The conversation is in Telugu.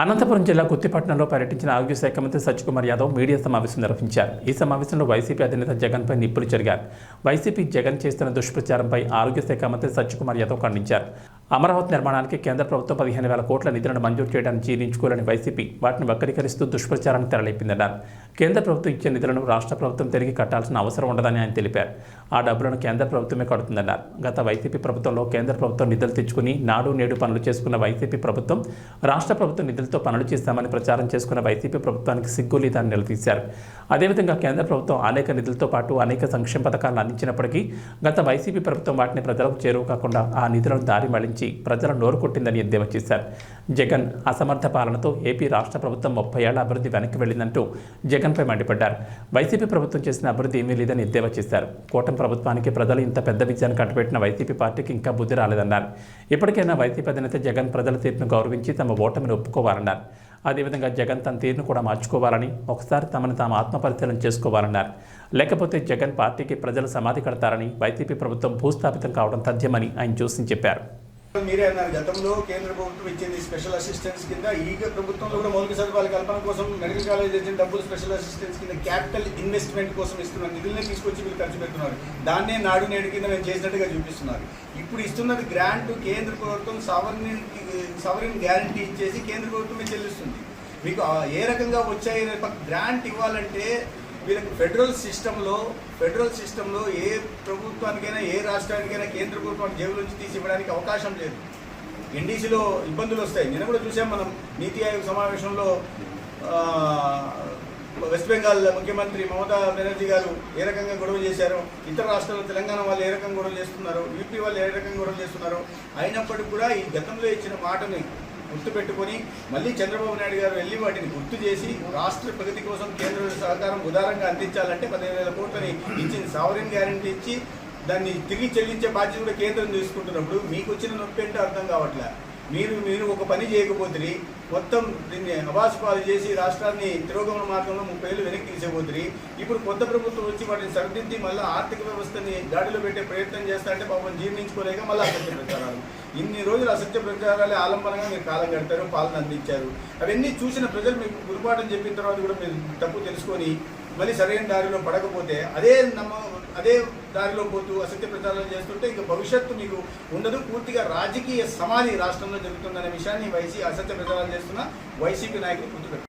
అనంతపురం జిల్లా కుత్తిపట్నంలో పర్యటించిన ఆరోగ్య శాఖ మంత్రి సత్యకుమార్ యాదవ్ మీడియా సమావేశం నిర్వహించారు. ఈ సమావేశంలో వైసీపీ అధినేత జగన్పై నిప్పులు జరిగారు. వైసీపీ జగన్ చేస్తున్న దుష్ప్రచారంపై ఆరోగ్య శాఖ మంత్రి సత్యకుమార్ యాదవ్ ఖండించారు. అమరావతి నిర్మాణానికి కేంద్ర ప్రభుత్వం పదిహేను వేల కోట్ల నిధులను మంజూరు చేయడానికి జీర్ణించుకోలేని వైసీపీ వాటిని వక్రీకరిస్తూ దుష్ప్రచారాన్ని తెరలేపిందన్నారు. కేంద్ర ప్రభుత్వం ఇచ్చే నిధులను రాష్ట్ర ప్రభుత్వం తిరిగి కట్టాల్సిన అవసరం ఉండదని ఆయన తెలిపారు. ఆ డబ్బులను కేంద్ర ప్రభుత్వమే కడుతుందన్నారు. గత వైసీపీ ప్రభుత్వంలో కేంద్ర ప్రభుత్వం నిధులు తెచ్చుకుని నాడు నేడు పనులు చేసుకున్న వైసీపీ ప్రభుత్వం రాష్ట్ర ప్రభుత్వం నిధులతో పనులు చేస్తామని ప్రచారం చేసుకున్న వైసీపీ ప్రభుత్వానికి సిగ్గు లేదని నిలదీశారు. అదేవిధంగా కేంద్ర ప్రభుత్వం అనేక నిధులతో పాటు అనేక సంక్షేమ పథకాలను అందించినప్పటికీ గత వైసీపీ ప్రభుత్వం వాటిని ప్రజలకు చేరువ కాకుండా ఆ నిధులను దారి నుంచి ప్రజల నోరు కొట్టిందని ఎద్దేవా చేశారు. జగన్ అసమర్థ పాలనతో ఏపీ రాష్ట్ర ప్రభుత్వం ముప్పై ఏళ్ళ అభివృద్ధి వెనక్కి వెళ్ళిందంటూ జగన్పై మండిపడ్డారు. వైసీపీ ప్రభుత్వం చేసిన అభివృద్ధి ఏమీ లేదని ఎద్దేవా చేశారు. కూటమి ప్రభుత్వానికి ప్రజలు ఇంత పెద్ద విజయాన్ని కట్టబెట్టిన వైసీపీ పార్టీకి ఇంకా బుద్ధి రాలేదన్నారు. ఇప్పటికైనా వైసీపీ అధినేత జగన్ ప్రజల తీర్పును గౌరవించి తమ ఓటమిని ఒప్పుకోవాలన్నారు. అదేవిధంగా జగన్ తన తీరును కూడా మార్చుకోవాలని ఒకసారి తమను తాము ఆత్మపరిశీలన చేసుకోవాలన్నారు. లేకపోతే జగన్ పార్టీకి ప్రజలు సమాధి కడతారని వైసీపీ ప్రభుత్వం భూస్థాపితం కావడం తథ్యమని ఆయన చూసి చెప్పారు. మీరే అన్నారు. గతంలో కేంద్ర ప్రభుత్వం ఇచ్చింది స్పెషల్ అసిస్టెన్స్ కింద. ఈ ప్రభుత్వంలో కూడా మౌలిక సదుపాయాల కల్పన కోసం మెడికల్ కాలేజ్ ఇచ్చిన డబ్బులు స్పెషల్ అసిస్టెన్స్ కింద క్యాపిటల్ ఇన్వెస్ట్మెంట్ కోసం ఇస్తున్న నిధులనే తీసుకొచ్చి మీరు ఖర్చు పెడుతున్నారు. దాన్నే నాడు నేడు కింద మేము చేసినట్టుగా చూపిస్తున్నారు. ఇప్పుడు ఇస్తున్నది గ్రాంట్ కేంద్ర ప్రభుత్వం సవరణ సవరణ గ్యారంటీ ఇచ్చేసి కేంద్ర ప్రభుత్వమే చెల్లిస్తుంది. మీకు ఏ రకంగా వచ్చాయి గ్రాంట్ ఇవ్వాలంటే వీళ్ళకి ఫెడరల్ సిస్టంలో ఫెడరల్ సిస్టంలో ఏ ప్రభుత్వానికైనా ఏ రాష్ట్రానికైనా కేంద్ర ప్రభుత్వానికి జేబుల నుంచి తీసి ఇవ్వడానికి అవకాశం లేదు. ఎన్డీసీలో ఇబ్బందులు వస్తాయి. నిన్న కూడా చూసాం మనం నీతి ఆయోగ్ సమావేశంలో వెస్ట్ బెంగాల్ ముఖ్యమంత్రి మమతా బెనర్జీ గారు ఏ రకంగా గొడవ చేశారు ఇతర రాష్ట్రాల్లో తెలంగాణ వాళ్ళు ఏ రకంగా గొడవ చేస్తున్నారు యూపీ వాళ్ళు ఏ రకంగా గొడవ చేస్తున్నారు అయినప్పటికీ కూడా ఈ గతంలో ఇచ్చిన మాటని గుర్తుపెట్టుకొని మళ్ళీ చంద్రబాబు నాయుడు గారు వెళ్ళి వాటిని గుర్తు చేసి రాష్ట్ర ప్రగతి కోసం కేంద్ర సహకారం ఉదారంగా అందించాలంటే పదిహేను వేల కోట్లని ఇచ్చింది సావరిన్ గ్యారంటీ ఇచ్చి దాన్ని తిరిగి చెల్లించే బాధ్యత కూడా కేంద్రం తీసుకుంటున్నప్పుడు మీకు వచ్చిన నొప్పి అంటే అర్థం కావట్లే. మీరు మీరు ఒక పని చేయకపోతే మొత్తం దీన్ని అవాసుపాలు చేసి రాష్ట్రాన్ని తిరోగమన మార్గంలో ముప్పై ఏళ్ళు వెనక్కి తీసేపోతుంది ఇప్పుడు కొత్త ప్రభుత్వం వచ్చి వాటిని సరిదిద్ది మళ్ళీ ఆర్థిక వ్యవస్థని గాడిలో పెట్టే ప్రయత్నం చేస్తారంటే పాపం జీర్ణించుకోలేక మళ్ళీ అసత్య ప్రచారాలు ఇన్ని రోజులు అసత్య ప్రచారాలే ఆలంబనంగా మీరు కాలం గడిపారు పాలన అందించారు. అవన్నీ చూసిన ప్రజలు మీకు గురుపాఠం చెప్పిన తర్వాత కూడా మీరు తప్పు తెలుసుకొని మళ్ళీ సరైన దారిలో పడకపోతే అదే నమ్మ అదే దారిలో పోతూ అసత్య ప్రచారాలు చేస్తుంటే ఇక భవిష్యత్తు మీకు ఉండదు. పూర్తిగా రాజకీయ సమాధి రాష్ట్రంలో జరుగుతుందనే విషయాన్ని వైసీ అసత్య ప్రచారాలు చేస్తున్న వైసీపీ నాయకులు గుర్తుపెట్టారు